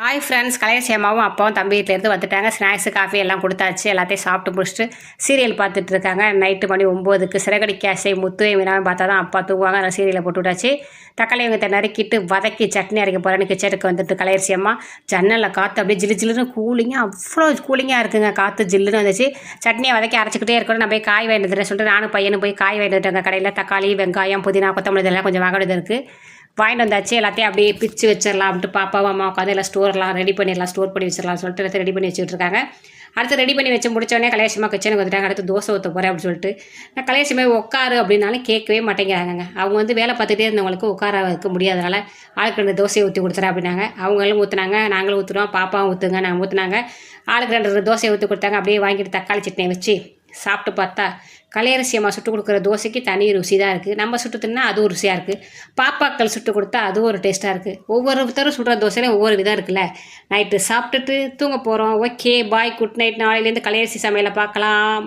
Hi friends கலையசேமாவும் அப்பாவும் தம்பி வீட்டிலேருந்து வந்துட்டாங்க. ஸ்நாக்ஸு காஃபி எல்லாம் கொடுத்தாச்சு. எல்லாத்தையும் சாப்பிட்டு முடிச்சுட்டு சீரியல் பார்த்துட்டு இருக்காங்க. நைட்டு மணி ஒம்போதுக்கு சிறகடி கேசை முத்துவை வினாவும் பார்த்தா தான் அப்பா தூங்குவாங்க. நான் சீரியலை போட்டு விட்டாச்சு. தக்காளி வெங்கத்தை நறுக்கிட்டு வதக்கி சட்னி அரைக்க போகிறேன்னு கிச்சனுக்கு வந்துட்டு கலையரசியம்மா ஜன்னலில் காற்று அப்படியே ஜில்லு ஜில்லுன்னு கூலிங்காக அவ்வளோ கூலிங்காக இருக்குங்க. காற்று ஜில்லுன்னு வந்துச்சு. சட்னியை வதக்கி அரைச்சிக்கிட்டே இருக்கணும். நான் போய் காய் வாங்கிட்டு சொல்லிட்டு நானும் பையனும் போய் காய் வாங்கிட்டு கடையில் தக்காளி வெங்காயம் புதினா கொத்தமல்லி இதெல்லாம் கொஞ்சம் வாங்கிட்டு இருக்குது வாங்கிட்டு வந்தாச்சு எல்லாத்தையும் அப்படியே பிச்சு வச்சிடலாம் அப்படின்ட்டு பாப்பாவும் அம்மா உட்காந்து எல்லாம் ஸ்டோர்லாம் ரெடி பண்ணிடலாம் ஸ்டோர் பண்ணி வச்சிடலாம் சொல்லிட்டு எல்லாத்தையும் ரெடி பண்ணி வச்சுட்டு இருக்காங்க. அடுத்து ரெடி பண்ணி வச்சு முடிச்சோடனே கலையசியமா கிச்சனுக்கு வந்துட்டாங்க. அடுத்து தோசை ஊற்ற போகிறேன் அப்படின்னு சொல்லிட்டு. நான் கலையசியமா உட்காரு அப்படின்னாலும் கேட்கவே மாட்டேங்கிறாங்க அவங்க வந்து வேலை பார்த்துட்டே இருந்தவங்களுக்கு உட்கார வைக்க முடியாதனால ஆளுக்கு ரெண்டு தோசையை ஊற்றி கொடுத்துறேன் அப்படின்னாங்க. அவங்களும் ஊற்றுனாங்க நாங்களும் ஊற்றுறோம் பாப்பாவும் ஊற்றுங்க நாங்கள் ஊற்றுனாங்க ஆளுக்கு ரெண்டு தோசையை ஊற்றி கொடுத்தாங்க. அப்படியே வாங்கிட்டு தக்காளி சட்னியை வச்சு சாப்பிட்டு பார்த்தா கலையரசி அம்மா சுட்டு கொடுக்குற தோசைக்கு தனி ருசி தான் இருக்குது நம்ம சுட்டு தின்னா ஒரு ருசியாக இருக்குது பாப்பாக்கள் சுட்டு கொடுத்தா அதுவும் ஒரு டேஸ்ட்டாக இருக்குது ஒவ்வொருத்தரும் சுடுற தோசையில ஒவ்வொரு விதம் இருக்குல்ல. நைட்டு சாப்பிட்டுட்டு தூங்க போகிறோம் ஓகே பாய் குட் நைட் நாளையிலேருந்து கலையரசி சமையலை பார்க்கலாம்.